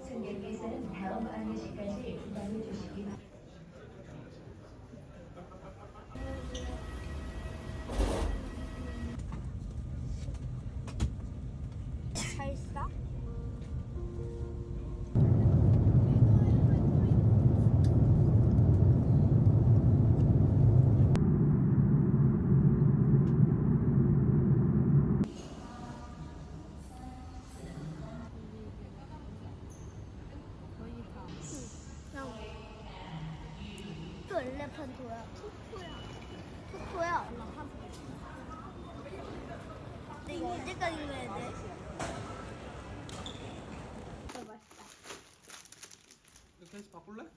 승객께서는 다음 안내시까지 기다려 주시기 바랍니다. 언제까지 넣어야 돼? 진짜 맛있다. 이거 케이스 바꿀래?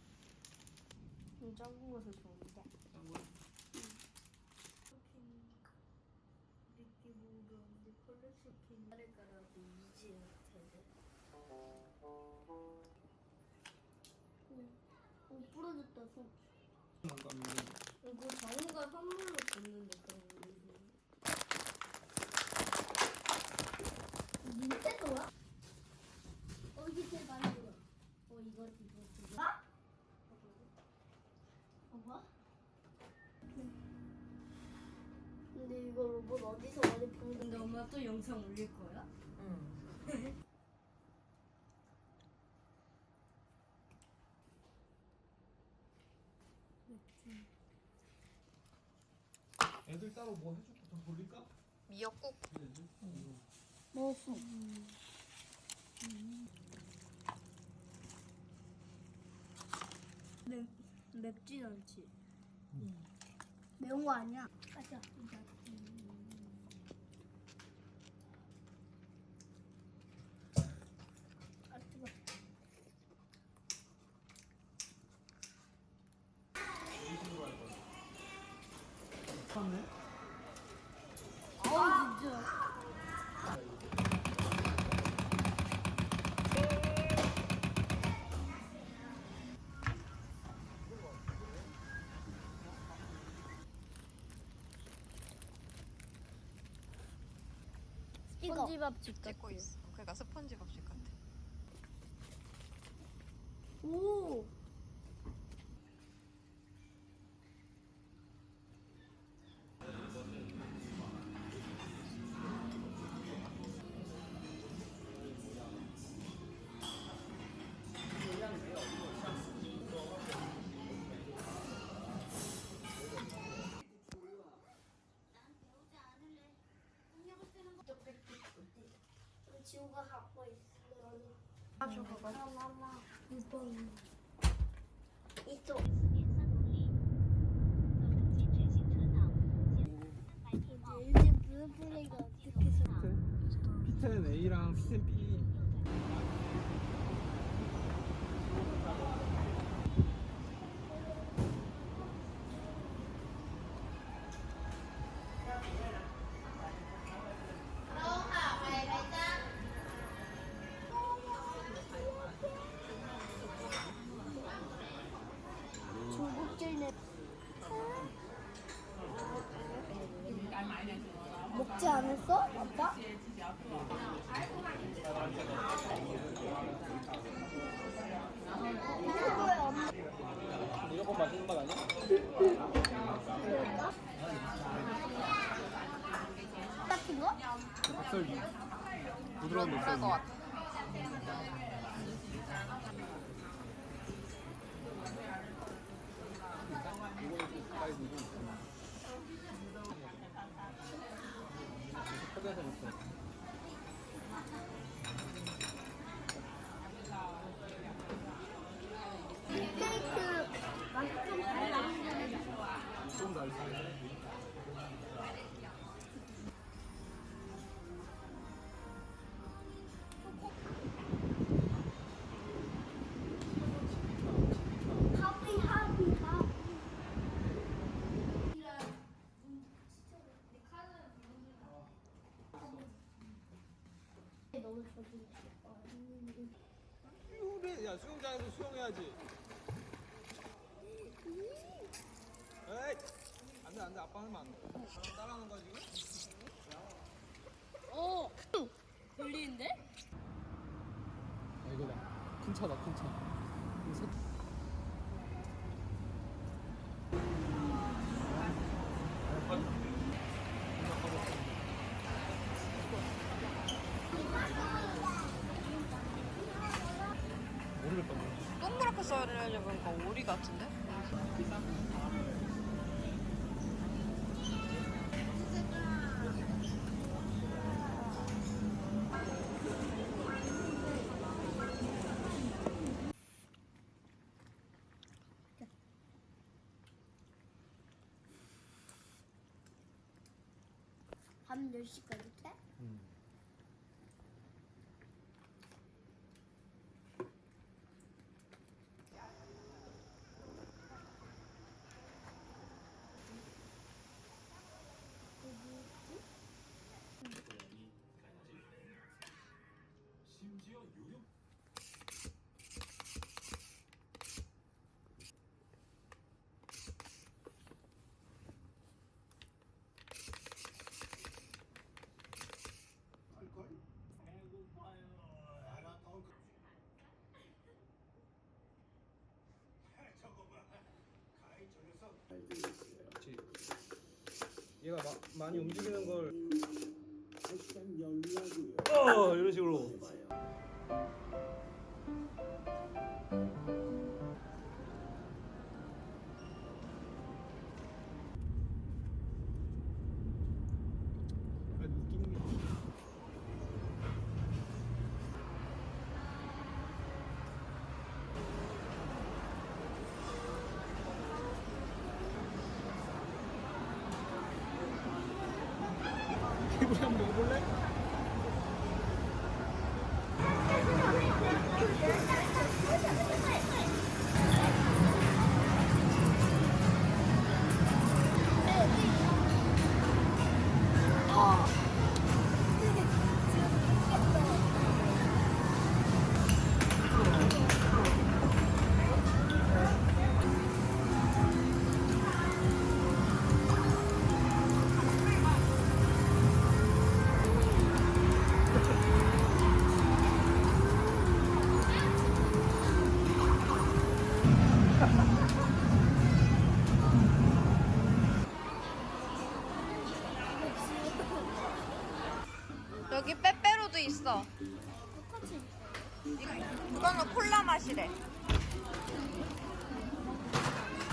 좀 작은 것을 좋은데. 짠 거야? 느낌 무거운데 콜레스킨 가래가라고 이지 못해. 오 부러졌다 손. 이거 정우가 선물로 줬는데 그런 거. 닌텐도야? 어 이게 제일 많이 들어. 어 이거 이거 이거. 아? 어 뭐? 근데 이거 로봇 어디서 많이 본 근데 엄마 또 영상 올릴 거야? 애들 따로 뭐 해줄까? 좀 돌릴까? 미역국 먹었어. 맵 맵진 않지. 매운 거 아니야? 맞아. 아 스펀지밥집 찍고 있어. 그러니까 스펀지 밥식 같아. 오. 이쪽. 피텐 A랑 피텐 B 먹지 않았어, 아빠? 이거야, 엄마. 무조건 맛있는 맛 아니야? 같은 거? 닭설기 부드러운 그럴 닭설기 것 같아. 수영해 야 수영장에서 수영해야지 에이 안 돼 안 돼 아빠 하면 안돼 따라하는 거야 지금? 오! 들리는데? 에이 이거다. 큰 차다, 큰 차. 이 새- 모르겠다. 뭐. 동그랗게 썰어야지 보니까 오리 같은데? 밤 10시까지 그렇지. 얘가 마, 많이 움직이는 걸. 어 이런 식으로. 개구리 한번 먹어볼래?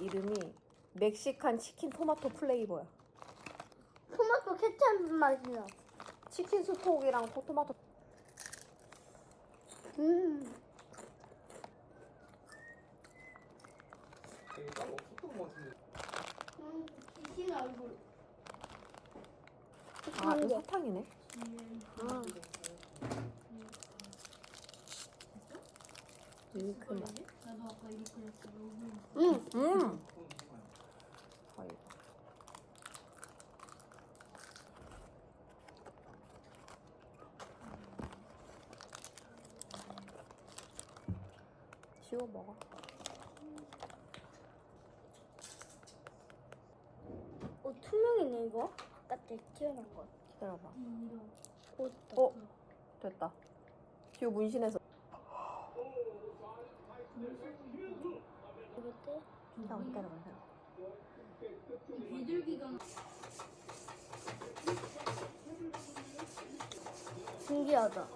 이름이 멕시칸 치킨 토마토 플레이버야. 토마토 케찹 맛이야 치킨 스톡이랑 토마토 음 되게 따로 없었던 것 같은데. 음, 귀신 얼굴 아, 이거 사탕이네. 아. 밀크 맛. 응 음. 아이고. 씌워 먹어. 어 투명이네 이거 바깥에 튀어나온 거 기다려봐. 옷 어, 됐다. 지우 문신해서. 이것도 잠깐 기다려봐. 기다려봐. 비둘기가 신기하다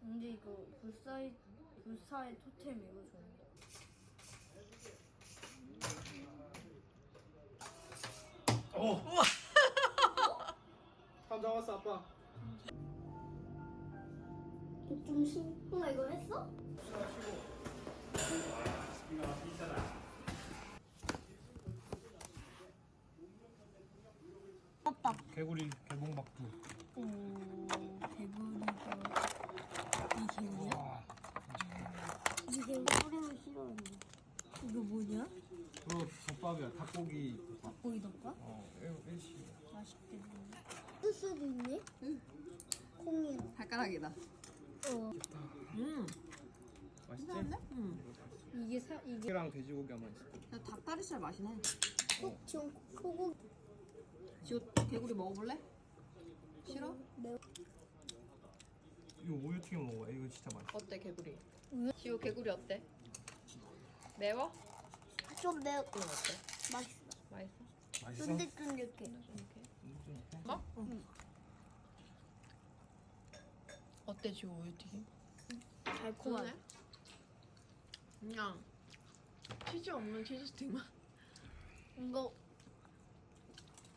근데 이거 불사의 불사의 토템 이거 좋은데 어. 감 잡았어 아빠. 좀 심. 엄마 이거 했어? 맞다. 개구리 개봉박두. 오, 개구리가 이 개구리야? 와. 이 개구리는 싫어하는데. 이거 뭐냐? 그거 덮밥이야 닭고기 덮밥. 고기 덮밥? 어 일- 일시. 맛있겠네. 응. 발가락이다. 어. 음. 맛있지? 음. 이게 사 이게 고기랑 돼지고기 아마 있어. 야, 닭다리살 맛이네. 꼭 지금 소고기 지호 개구리 먹어볼래? 싫어? 매워. 이거 우유 튀김 먹어. 이거 진짜 맛있어. 어때 개구리? 지호 개구리 어때? 매워? 좀 매워. 이건 어때? 맛있어. 맛있어? 맛있어? 쫀득쫀득해. 이렇게. 쫀득쫀득해? 뭐? 어때 지호 우유튀김? 달콤하네. 그냥 치즈 없는 치즈 스틱만. 이거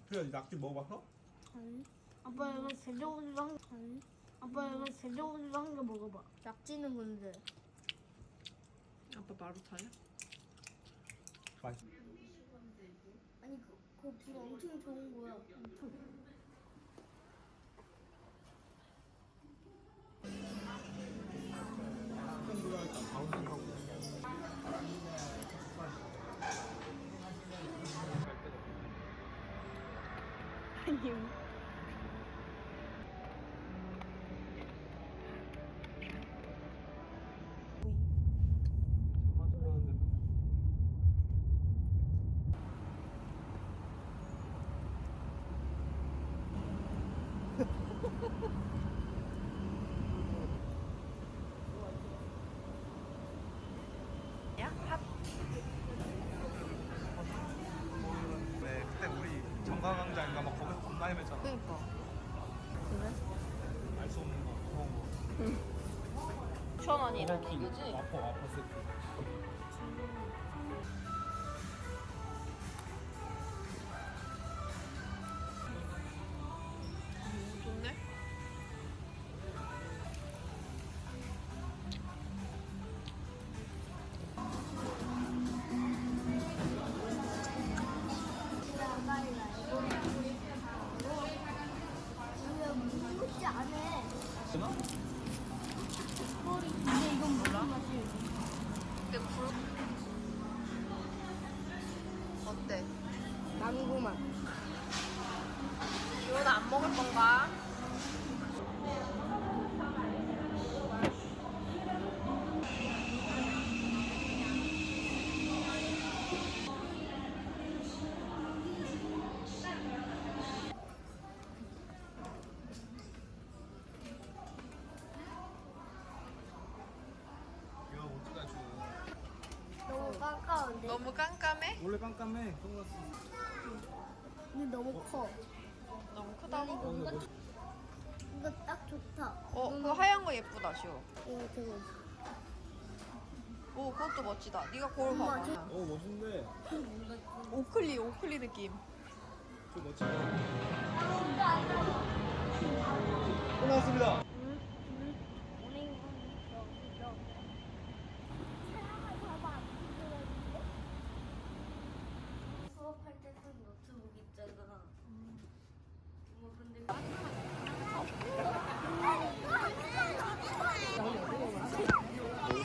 그래 낙지 먹어봤어? 아니. 아빠 이거 한 아니. 아빠 이거 제정우리로 한개 먹어봐. 낙지는 근데 아빠 바로 타요? 맛있어. 아니 그, 그거 불 엄청 좋은 거야. 엄청. 네, 그때 우리 정강강자인가 막 거기서 겁나 헤맸잖아. 그니까. 알수 없는 거, 무서운 거. 천 원이란 워킹, 얘기지? 와퍼, 와퍼 세트. 고맛. 지호는 안 먹을 건가? 이거 어쩌다 줘. 너무 깜깜한데? 너무 깜깜해? 원래 깜깜해. 선글라스. 근데 너무 커. 너무 크다고? 어, 이거 뭐- 이거 딱 좋다. 어, 그 하얀 거 예쁘다, 지호. 이거 되게 오, 그것도 멋지다. 네가 그걸 엄마, 봐봐. 저- 어, 멋있는데. 오클리, 오클리 느낌. 좀 멋지다. 끝났습니다. 수업할 때 쓴 노트북 있잖아. 뭐 근데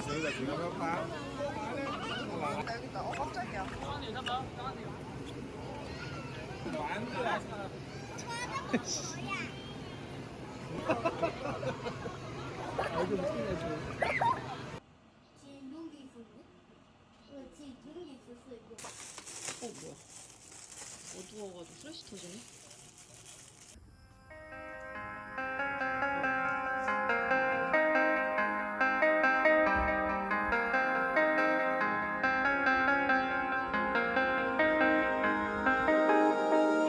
저희가 지금 할까? 나 여기 있다. 어, 깜짝이야. 만두야. 어, 뭐야. 어두워가지고 프레시 터지네.